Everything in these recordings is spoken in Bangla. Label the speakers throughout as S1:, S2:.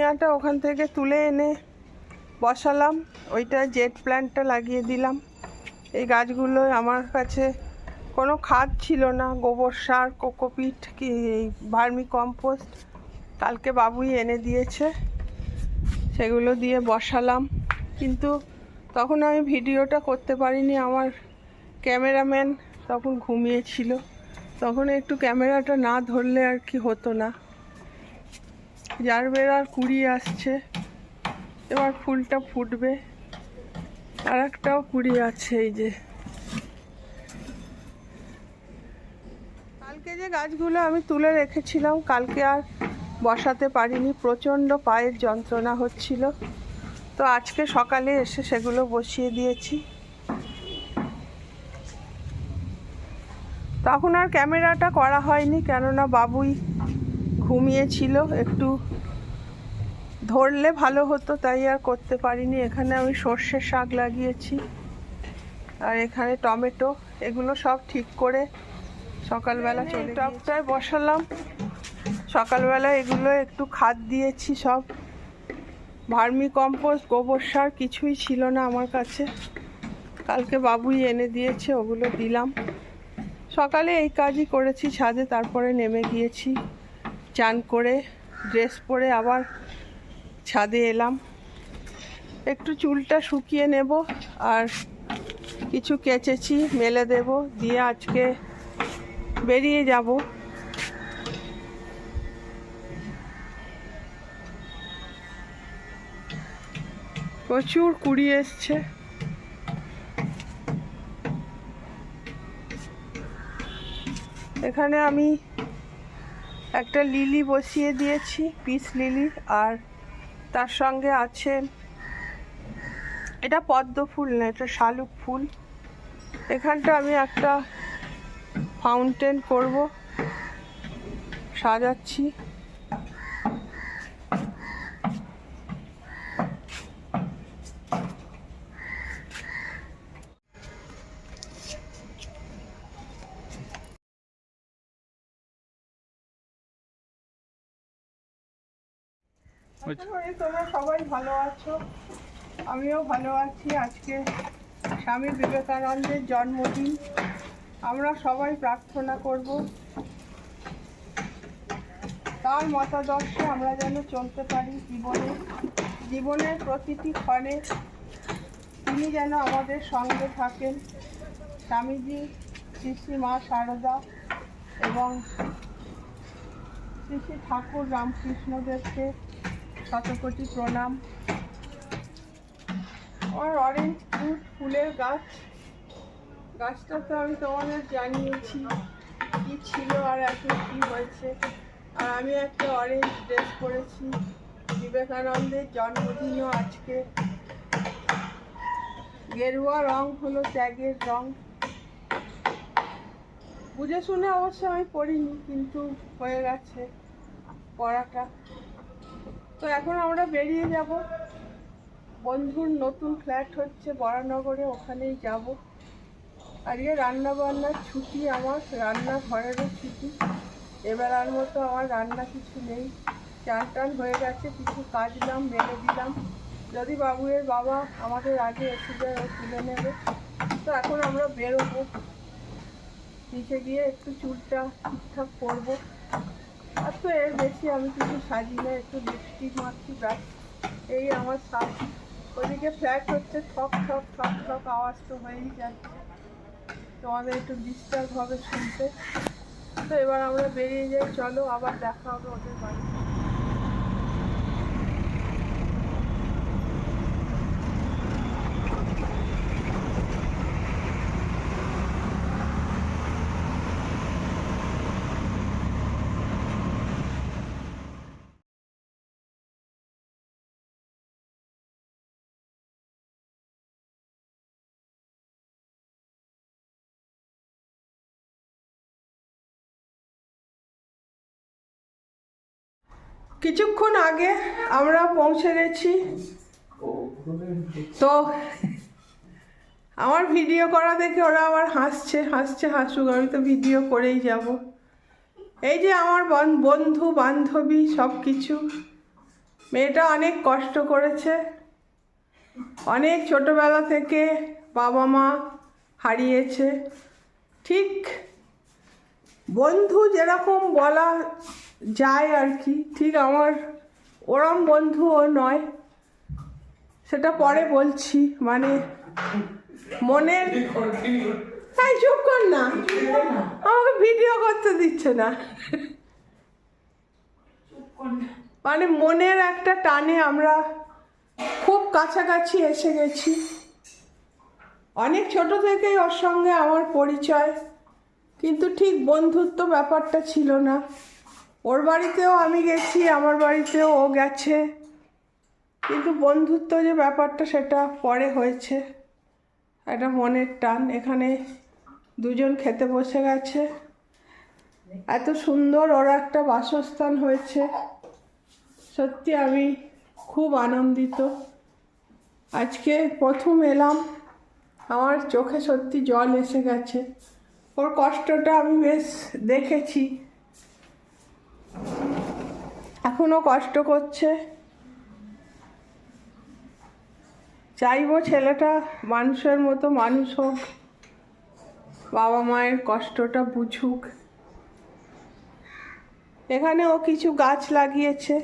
S1: পিটুনিয়াটা ওখান থেকে তুলে এনে বসালাম। ওইটা জেট প্ল্যান্টটা লাগিয়ে দিলাম। এই গাছগুলো আমার কাছে কোনো খাদ ছিল না। গোবর সার, কোকোপিট কি এই ভার্মি কম্পোস্ট কালকে বাবুই এনে দিয়েছে। সেগুলো দিয়ে বসালাম। কিন্তু তখন আমি ভিডিওটা করতে পারিনি। আমার ক্যামেরাম্যান তখন ঘুমিয়েছিল। তখন একটু ক্যামেরাটা না ধরলে আর কি হতো না। যার বেড়ার কুড়ি আসছে, এবার ফুলটা ফুটবে। আর একটাও কুড়ি আছে এই যে। কালকে যে গাছগুলো আমি তুলে রেখেছিলাম, কালকে আর বসাতে পারিনি। প্রচণ্ড পায়ের যন্ত্রণা হচ্ছিল। তো আজকে সকালে এসে সেগুলো বসিয়ে দিয়েছি। তখন আর ক্যামেরাটা করা হয়নি, কেননা বাবুই ঘুমিয়েছিল একটু ধরলে ভালো হতো তাই আর করতে পারিনি। এখানে আমি সর্ষের শাক লাগিয়েছি আর এখানে টমেটো এগুলো সব ঠিক করে সকালবেলা চলে টপটায় বসালাম। সকালবেলা এগুলো একটু খাদ দিয়েছি সব ভার্মি কম্পোস্ট গোবর সার কিছুই ছিল না আমার কাছে। কালকে বাবুই এনে দিয়েছে ওগুলো দিলাম। সকালে এই কাজই করেছি ছাদে তারপরে নেমে গিয়েছি। চান করে ড্রেস পরে আবার ছাদে এলাম। একটু চুলটা শুকিয়ে নেব আর কিছু কেচেছি, মেলে দেব, দিয়ে আজকে বেরিয়ে যাব। প্রচুর কুড়ি এসছে। এখানে আমি একটা লিলি বসিয়ে দিয়েছি, পিস লিলি, আর তার সঙ্গে আছে এটা পদ্ম ফুল না, এটা শালুক ফুল। এখানটা আমি একটা ফাউন্টেন করব, সাজাচ্ছি। তোমরা সবাই ভালো আছো? আমিও ভালো আছি। আজকে স্বামী বিবেকানন্দের জন্মদিন। আমরা সবাই প্রার্থনা করব। তার মতাদর্শে আমরা যেন চলতে পারি জীবনে। জীবনের প্রতিটি ক্ষণে তিনি যেন আমাদের সঙ্গে থাকেন। স্বামীজি, শ্রী শ্রী মা শারদা এবং শ্রী শ্রী ঠাকুর রামকৃষ্ণদেবকে শতকোটি প্রণাম। আমার অরেঞ্জ ফ্রুট ফুলের গাছ। গাছটা তো আমি তোমাদের জানিয়েছি কি ছিল আর এখন কি হয়েছে। আর আমি একটা অরেঞ্জ ড্রেস পরেছি, বিবেকানন্দের জন্মদিনও আজকে। গেরুয়া রং হলো ত্যাগের রং। বুঝে শুনে অবশ্য আমি পড়িনি কিন্তু হয়ে গেছে পড়াটা তো এখন আমরা বেরিয়ে যাব। বন্ধুর নতুন ফ্ল্যাট হচ্ছে বরানগরে, ওখানেই যাব। আজকে রান্না বান্নার ছুটি আমার রান্না ঘরেরও ছুটি এবেলার মতো আমার রান্না কিছু নেই। চান টান হয়ে গেছে, কিছু কাজলাম মেরে দিলাম। যদি বাবুয়ের বাবা আমাদের আগে এসে যায়, ও তুলে নেবে। তো এখন আমরা বেরোবো। নিচে গিয়ে একটু চুলটা ঠিকঠাক করব। আর তো এর বেশি আমি কিছু সাজি না একটু লিপস্টিক মারছি ব্যাস। এই আমার সাজ ওদিকে ফ্ল্যাট হচ্ছে, ঠক ঠক ঠক ঠক আওয়াজ তো হয়েই যাচ্ছে। তোমাদের একটু ডিস্টার্ব হবে শুনতে। তো এবার আমরা বেরিয়ে যাই, চলো আবার দেখা হবে ওদের বাড়ি কিছুক্ষণ আগে আমরা পৌঁছে গেছি। তো আমার ভিডিও করা দেখে ওরা আবার হাসছে হাসছে, হাসুক, আমি তো ভিডিও করেই যাব। এই যে আমার বন- বন্ধু, বান্ধবী সব কিছু মেয়েটা অনেক কষ্ট করেছে। অনেক ছোটবেলা থেকে বাবা মা হারিয়েছে। ঠিক বন্ধু যেরকম বলা যায় আর কি। ঠিক আমার, ওরম বন্ধুও নয়। সেটা পরে বলছি মানে মনের এই চুপ কর না। আমাকে ভিডিও করতে দিচ্ছে না। মানে মনের একটা টানে আমরা খুব কাছাকাছি এসে গেছি। অনেক ছোট থেকেই ওর সঙ্গে আমার পরিচয়, কিন্তু ঠিক বন্ধুত্ব ব্যাপারটা ছিল না। ওর বাড়িতেও আমি গেছি, আমার বাড়িতেও ও গেছে। কিন্তু বন্ধুত্ব যে ব্যাপারটা সেটা পরে হয়েছে। একটা মনের টান, এখানে দুজন খেতে বসে গেছে। এত সুন্দর ওর একটা বাসস্থান হয়েছে। সত্যি আমি খুব আনন্দিত। আজকে প্রথম এলাম, আমার চোখে সত্যি জল এসে গেছে। ওর কষ্টটা আমি বেশ দেখেছি। এখনও কষ্ট করছে। চাইব ছেলেটা মানুষের মতো মানুষ হোক, বাবা মায়ের কষ্টটা বুঝুক। এখানে ও কিছু গাছ লাগিয়েছে।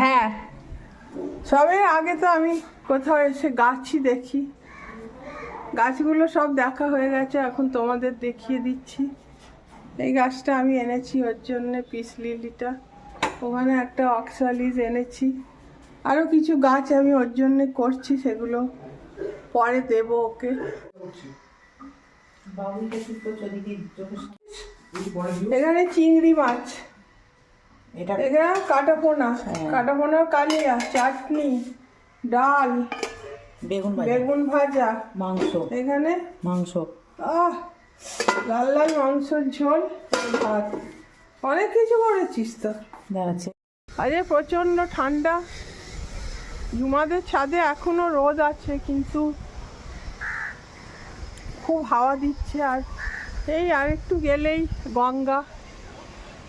S1: হ্যাঁ সবে আগে তো আমি কোথাও এসে গাছই দেখি। গাছগুলো সব দেখা হয়ে গেছে এখন তোমাদের দেখিয়ে দিচ্ছি। এই গাছটা আমি এনেছি ওর জন্যে পিস লিলিটা। ওখানে একটা অক্সালিস এনেছি। আরও কিছু গাছ আমি ওর জন্যে করছি সেগুলো পরে দেবো ওকে। এখানে চিংড়ি মাছ।
S2: এটা
S1: এখানে কাটাপোনা।
S2: হ্যাঁ।
S1: কাটাপোনার কালিয়া চাটনি ডাল।
S2: বেগুন ভাজা।
S1: বেগুন ভাজা।
S2: মাংস।
S1: এখানে?
S2: মাংস।
S1: আহ লাল লাল মাংসর ঝোল ভাত অনেক কিছু করেছিস তো।
S2: দাঁড়াচ্ছে।
S1: আজকে প্রচণ্ড ঠান্ডা। জুমাদের ছাদে এখনও রোদ আছে কিন্তু খুব হাওয়া দিচ্ছে আর এই আর একটু গেলেই গঙ্গা।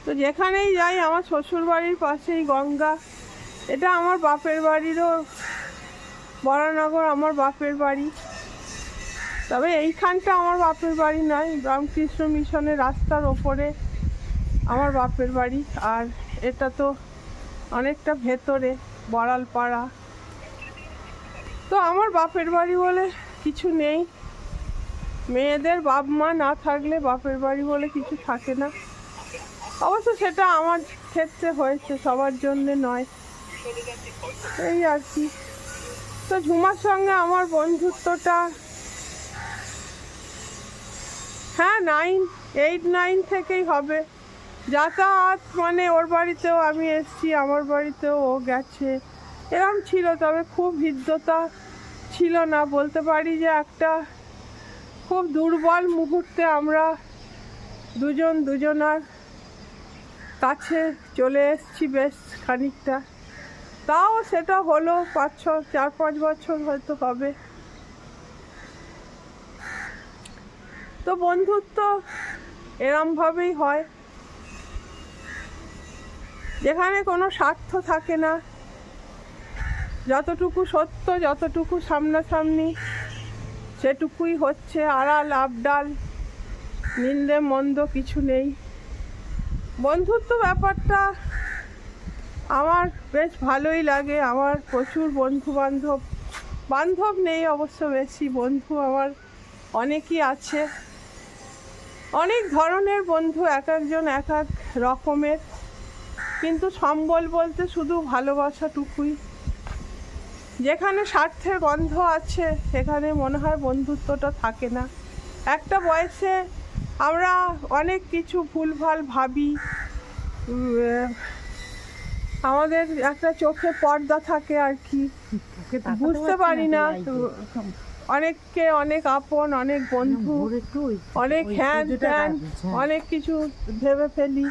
S1: তো যেখানেই যাই আমার শ্বশুর বাড়ির পাশেই গঙ্গা। এটা আমার বাপের বাড়িরও বরানগর আমার বাপের বাড়ি। তবে এইখানটা আমার বাপের বাড়ি নয় রামকৃষ্ণ মিশনের রাস্তার ওপরে আমার বাপের বাড়ি। আর এটা তো অনেকটা ভেতরে, বড়ালপাড়া। তো আমার বাপের বাড়ি বলে কিছু নেই। মেয়েদের বাপ মা না থাকলে বাপের বাড়ি বলে কিছু থাকে না। অবশ্য সেটা আমার ক্ষেত্রে হয়েছে, সবার জন্যে নয়। এই আর কি। তো ঝুমার সঙ্গে আমার বন্ধুত্বটা হ্যাঁ নাইন এইট নাইন থেকেই হবে। যাতায়াত মানে ওর বাড়িতেও আমি এসেছি, আমার বাড়িতেও ও গেছে। এরম ছিল, তবে খুব হৃদ্যতা ছিল না। বলতে পারি যে একটা খুব দুর্বল মুহূর্তে আমরা দুজন, দুজনার কাছে চলে এসেছি বেশ খানিকটা। তাও সেটা হলো পাঁচ ছ, চার পাঁচ বছর হয়তো হবে। তো বন্ধুত্ব এরমভাবেই হয়। যেখানে কোনো স্বার্থ থাকে না। যতটুকু সত্য, যতটুকু সামনাসামনি, সেটুকুই হচ্ছে আড়াল, আবডাল, নিন্দে, মন্দ কিছু নেই। বন্ধুত্ব ব্যাপারটা আমার বেশ ভালোই লাগে, আমার প্রচুর বন্ধু বান্ধব বান্ধব নেই অবশ্য বেশি, বন্ধু আমার অনেকই আছে। অনেক ধরনের বন্ধু, এক একজন এক এক রকমের। কিন্তু সম্বল বলতে শুধু ভালোবাসাটুকুই। যেখানে স্বার্থের গন্ধ আছে, সেখানে মনে হয় বন্ধুত্বটা থাকে না। একটা বয়সে আমরা অনেক কিছু ভুলভাল ভাবি আমাদের একটা চোখে পর্দা থাকে আর কি। বুঝতে পারি না। অনেককে অনেক আপন অনেক বন্ধু অনেক হ্যান ত্যান অনেক কিছু ভেবে ফেলি।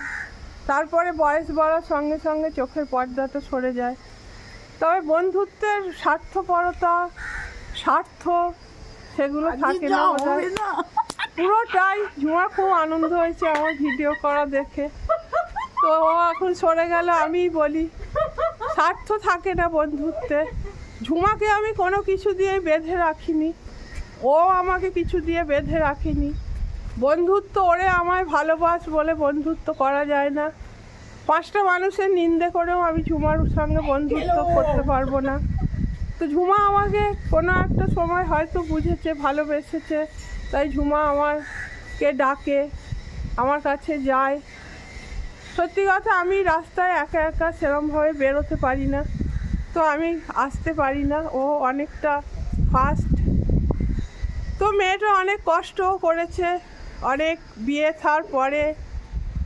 S1: তারপরে বয়স বাড়ার সঙ্গে সঙ্গে চোখের পর্দাটা সরে যায়। তবে বন্ধুত্বের স্বার্থপরতা স্বার্থ সেগুলো থাকে না পুরোটাই ঝুমা খুব আনন্দ হয়েছে আমার ভিডিও করা দেখে। তো ও এখন সরে গেল আমিই বলি স্বার্থ থাকে না বন্ধুত্বে। ঝুমাকে আমি কোনো কিছু দিয়ে বেঁধে রাখিনি। ও আমাকে কিছু দিয়ে বেঁধে রাখিনি। বন্ধুত্ব ওরে আমায় ভালোবাস বলে বন্ধুত্ব করা যায় না। পাঁচটা মানুষের নিন্দে করেও আমি ঝুমার সঙ্গে বন্ধুত্ব করতে পারব না। তো ঝুমা আমাকে কোনো একটা সময় হয়তো বুঝেছে ভালোবেসেছে। তাই ঝুমা আমারকে ডাকে আমার কাছে যায়। সত্যি কথা, আমি রাস্তায় একা একা সেরমভাবে বেরোতে পারি না। তো আমি আসতে পারি না। ও অনেকটা ফাস্ট তো মেয়েটা অনেক কষ্টও করেছে। অনেক বিয়ে থার পরে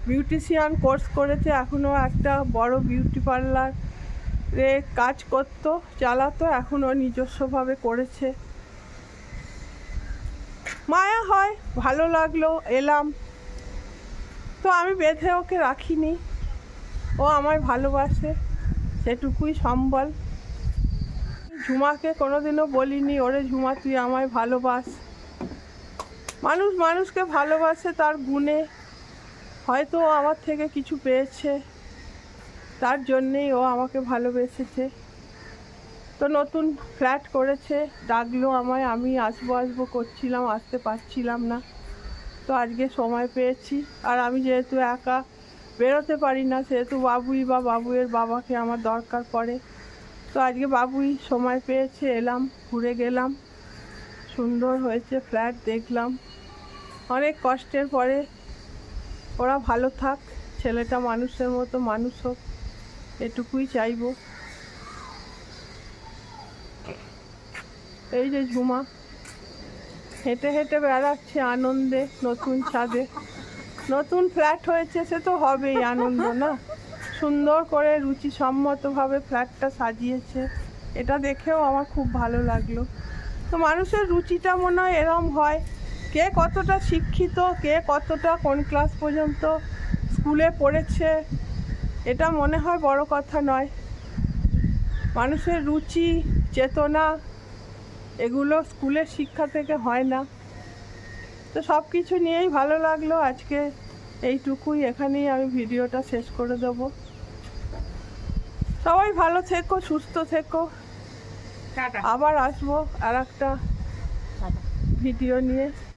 S1: বিউটিশিয়ান কোর্স করেছে। এখনও একটা বড় বিউটি পার্লার কাজ করতো, চালাতো। এখনও নিজস্বভাবে করেছে। মায়া হয়, ভালো লাগল, এলাম। তো আমি বেঁধে ওকে রাখিনি। ও আমায় ভালোবাসে, সেটুকুই সম্বল। ঝুমাকে কোনোদিনও বলিনি, ওরে ঝুমা, তুই আমায় ভালোবাস। মানুষ মানুষকে ভালোবাসে তার গুণে। হয়তো ও আমার থেকে কিছু পেয়েছে, তার জন্যেই ও আমাকে ভালোবেসেছে। তো নতুন ফ্ল্যাট করেছে, ডাকলো আমায়, আমি আসব আসব, করছিলাম, আসতে পারছিলাম না। তো আজকে সময় পেয়েছি। আর আমি যেহেতু একা বেরোতে পারি না, সেহেতু বাবুই বা বাবুয়ের বাবাকে আমার দরকার পড়ে। তো আজকে বাবুই সময় পেয়েছে, এলাম, ঘুরে গেলাম। সুন্দর হয়েছে ফ্ল্যাট দেখলাম। অনেক কষ্টের পরে ওরা ভালো থাক, ছেলেটা মানুষের মতো মানুষ হোক, এটুকুই চাইব। এই যে ঝুমা। হেঁটে হেঁটে বেড়াচ্ছে আনন্দে, নতুন ছাদে। নতুন ফ্ল্যাট হয়েছে, সে তো হবেই আনন্দ, না? সুন্দর করে রুচি রুচিসম্মতভাবে ফ্ল্যাটটা সাজিয়েছে। এটা দেখেও আমার খুব ভালো লাগল। তো মানুষের রুচিটা মনে হয় এরম হয়, কে কতটা শিক্ষিত, কে কতটা কোন ক্লাস পর্যন্ত স্কুলে পড়েছে, এটা মনে হয় বড় কথা নয়। মানুষের রুচি, চেতনা এগুলো স্কুলের শিক্ষা থেকে হয় না। তো সব কিছু নিয়েই ভালো লাগল। আজকে এইটুকুই। এখানেই আমি ভিডিওটা শেষ করে দেব। সবাই ভালো থেকো সুস্থ থেকো। আবার আসব আর একটা ভিডিও নিয়ে।